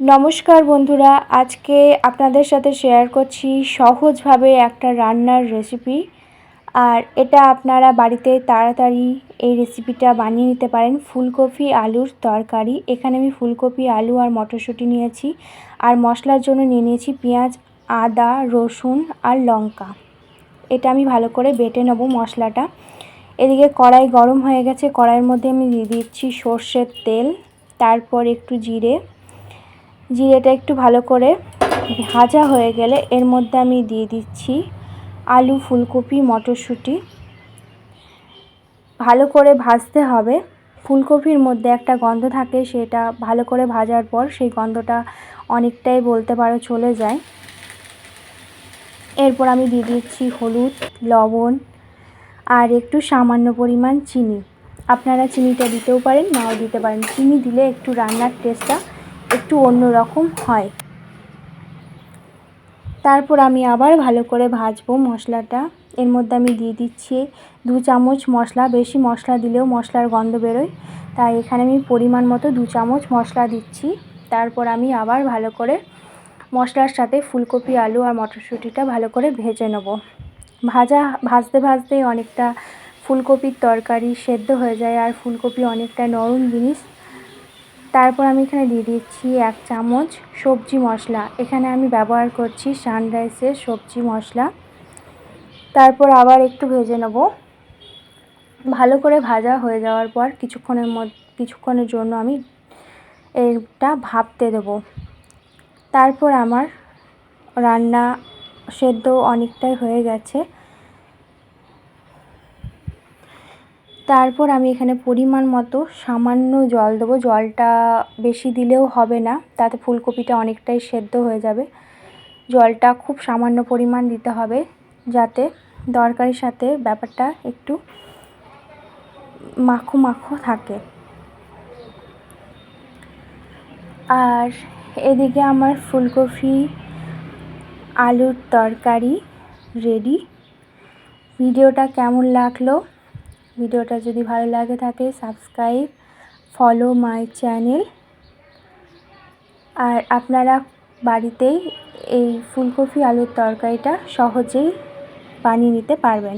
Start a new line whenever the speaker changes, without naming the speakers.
নমস্কার বন্ধুরা, আজকে আপনাদের সাথে শেয়ার করছি সহজভাবে একটা রান্নার রেসিপি আর এটা আপনারা বাড়িতে তাড়াতাড়ি এই রেসিপিটা বানিয়ে নিতে পারেন। ফুলকপি, আলুর তরকারি। এখানে আমি ফুলকপি, আলু আর মটরশুঁটি নিয়েছি। আর মশলার জন্য নিয়ে নিয়েছি পেঁয়াজ, আদা, রসুন আর লঙ্কা। এটা আমি ভালো করে বেটে নেব মশলাটা। এদিকে কড়াই গরম হয়ে গেছে। কড়াইয়ের মধ্যে আমি দিয়ে দিচ্ছি সর্ষের তেল, তারপর একটু জিরে। জিরেটা একটু ভালো করে ভাজা হয়ে গেলে এর মধ্যে আমি দিয়ে দিচ্ছি আলু, ফুলকপি, মটরশুঁটি। ভালো করে ভাজতে হবে। ফুলকপির মধ্যে একটা গন্ধ থাকে সেটা ভালো করে ভাজার পর সেই গন্ধটা অনেকটাই বলতে পারো চলে যায়। এরপর আমি দিয়ে দিচ্ছি হলুদ, লবণ আর একটু সামান্য পরিমাণ চিনি। আপনারা চিনিটা দিতেও পারেন, নাও দিতে পারেন। চিনি দিলে একটু রান্নার টেস্টটা একটু অন্য রকম হয়। তারপর আমি আবার ভালো করে ভাজবো মশলাটা। এর মধ্যে আমি দিয়ে দিচ্ছি দু চামচ মশলা, বেশি মশলা দিলেও মশলার গন্ধ বেরোয়। তাই এখানে আমি পরিমাণ মতো দু চামচ মশলা দিচ্ছি। তারপর আমি আবার ভালো করে মশলার সাথে ফুলকপি, আলু আর মটরশুঁটিটা ভালো করে ভেজে নেব। ভাজা, ভাজতে ভাজতে অনেকটা ফুলকপির তরকারি সেদ্ধ হয়ে যায় আর ফুলকপি অনেকটা নরম জিনিস তারপর আমি এখানে দিয়ে দিচ্ছি এক চামচ সবজি মশলা। এখানে আমি ব্যবহার করছি সানরাইসের সবজি মশলা। তারপর আবার একটু ভেজে নেব। ভালো করে ভাজা হয়ে যাওয়ার পর কিছুক্ষণের মধ্যে কিছুক্ষণের জন্য আমি এটা ভাপতে দেবো। তারপর আমার রান্না সেদ্ধ অনেকটাই হয়ে গেছে। তারপর আমি এখানে পরিমাণ মতো সামান্য জল দেবো। জলটা বেশি দিলেও হবে না, তাতে ফুলকপিটা অনেকটাই সেদ্ধ হয়ে যাবে। জলটা খুব সামান্য পরিমাণ দিতে হবে যাতে তরকারির সাথে ব্যাপারটা একটু মাখো মাখো থাকে। আর এদিকে আমার ফুলকপি, আলুর তরকারি রেডি। ভিডিওটা কেমন লাগল? ভিডিওটা যদি ভালো লাগে থাকে সাবস্ক্রাইব ফলো মাই চ্যানেল আর আপনারা বাড়িতেই এই ফুলকপি আলুর তরকারিটা সহজেই বানিয়ে নিতে পারবেন।